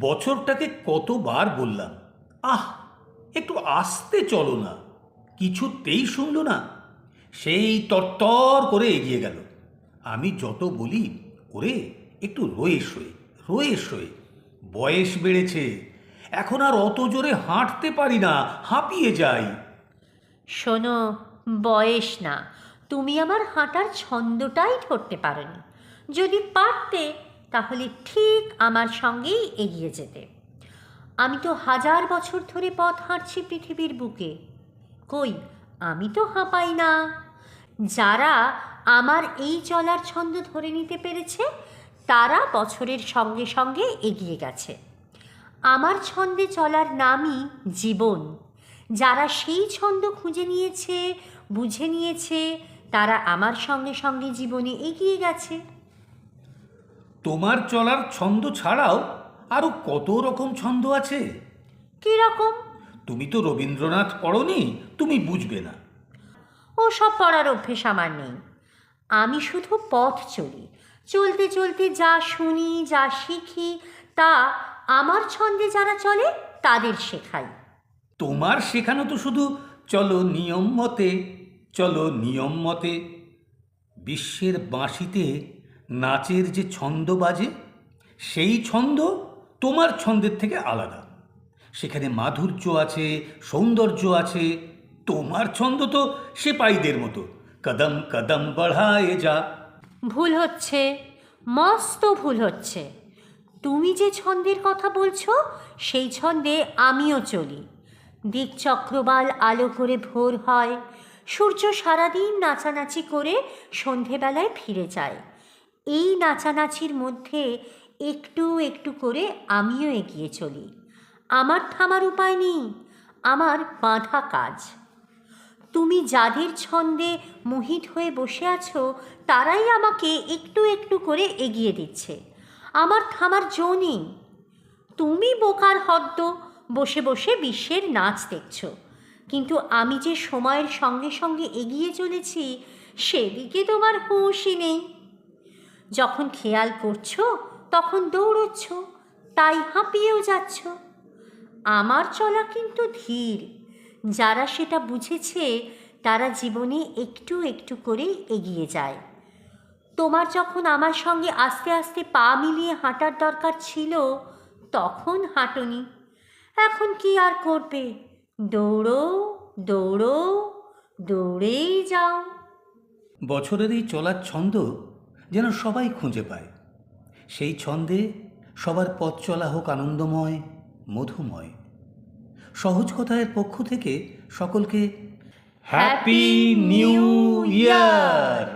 বছরটাকে কতবার বললাম? আহ, একটু আসতে চলো না। কিছুতেই শুনল না। সেই তরতর করে এগিয়ে গেল। আমি যত বলি, ওরে, একটু রয়ে শোয়ে রয়ে শোয়ে বয়স বেড়েছে। এখন আর অত জোরে হাঁটতে পারি না, হাঁপিয়ে যাই। শোনো, বয়স না। তুমি আমার হাঁটার ছন্দটাই ধরতে পারোনি। যদি পারতে তাহলে ঠিক আমার সঙ্গেই এগিয়ে যেতে। আমি তো হাজার বছর ধরে পথ হাঁটছি পৃথিবীর বুকে। কই, আমি তো হাঁপাই না। যারা আমার এই চলার ছন্দ ধরে নিতে পেরেছে, তারা বছরের সঙ্গে সঙ্গে এগিয়ে গেছে। আমার ছন্দে চলার নামই জীবন। যারা সেই ছন্দ খুঁজে নিয়েছে, বুঝে নিয়েছে, তারা আমার সঙ্গে সঙ্গে জীবনে এগিয়ে গেছে। তোমার চলার ছন্দ ছাড়াও আরও কত রকম ছন্দ আছে? কীরকম তুমি তো রবীন্দ্রনাথ পড়নি তুমি বুঝবে না। ও সব পড়ার অভ্যেস আমার নেই। আমি শুধু পথ চলি। চলতে চলতে যা শুনি যা শিখি তা আমার ছন্দে যারা চলে তাদের শেখাই। তোমার শেখানো তো শুধু চলো নিয়ম মতে চলো নিয়ম মতে বিশ্বের বাঁশিতে নাচের যে ছন্দ বাজে, সেই ছন্দ তোমার ছন্দের থেকে আলাদা। সেখানে মাধুর্য আছে, সৌন্দর্য আছে, তোমার ছন্দ তো সেপাইদের মতো। কদম কদম বঢ়ায় যা। ভুল হচ্ছে, মস্ত ভুল হচ্ছে। তুমি যে ছন্দের কথা বলছো, সেই ছন্দে আমিও চলি। দিক চক্রবাল আলো করে ভোর হয়, সূর্য সারাদিন নাচানাচি করে সন্ধেবেলায় ফিরে যায়। এই নাচানাচির মধ্যে একটু একটু করে আমিও এগিয়ে চলি। আমার থামার উপায় নেই, আমার বাঁধা কাজ। তুমি যাদের ছন্দে মোহিত হয়ে বসে আছো, তারাই আমাকে একটু একটু করে এগিয়ে দিচ্ছে। আমার থামার জো নেই। তুমি বোকার হদ্দ বসে বসে বিশ্বের নাচ দেখছ। কিন্তু আমি যে সময়ের সঙ্গে সঙ্গে এগিয়ে চলেছি, সেদিকে তোমার হুঁশই নেই। যখন খেয়াল করছ, তখন দৌড়চ্ছ, তাই হাঁপিয়েও যাচ্ছ। আমার চলা কিন্তু ধীর। যারা সেটা বুঝেছে, তারা জীবনে একটু একটু করে এগিয়ে যায়। তোমার যখন আমার সঙ্গে আস্তে আস্তে পা মিলিয়ে হাঁটার দরকার ছিল, তখন হাঁটনি। এখন কি আর করবে? দৌড়ো দৌড়ো, দৌড়েই যাও। বছরের এই চলার ছন্দ যেন সবাই খুঁজে পায়। সেই ছন্দে সবার পথ চলা হোক আনন্দময়, মধুময়। সহজ কথায়ের পক্ষ থেকে সকলকে হ্যাপি নিউ ইয়ার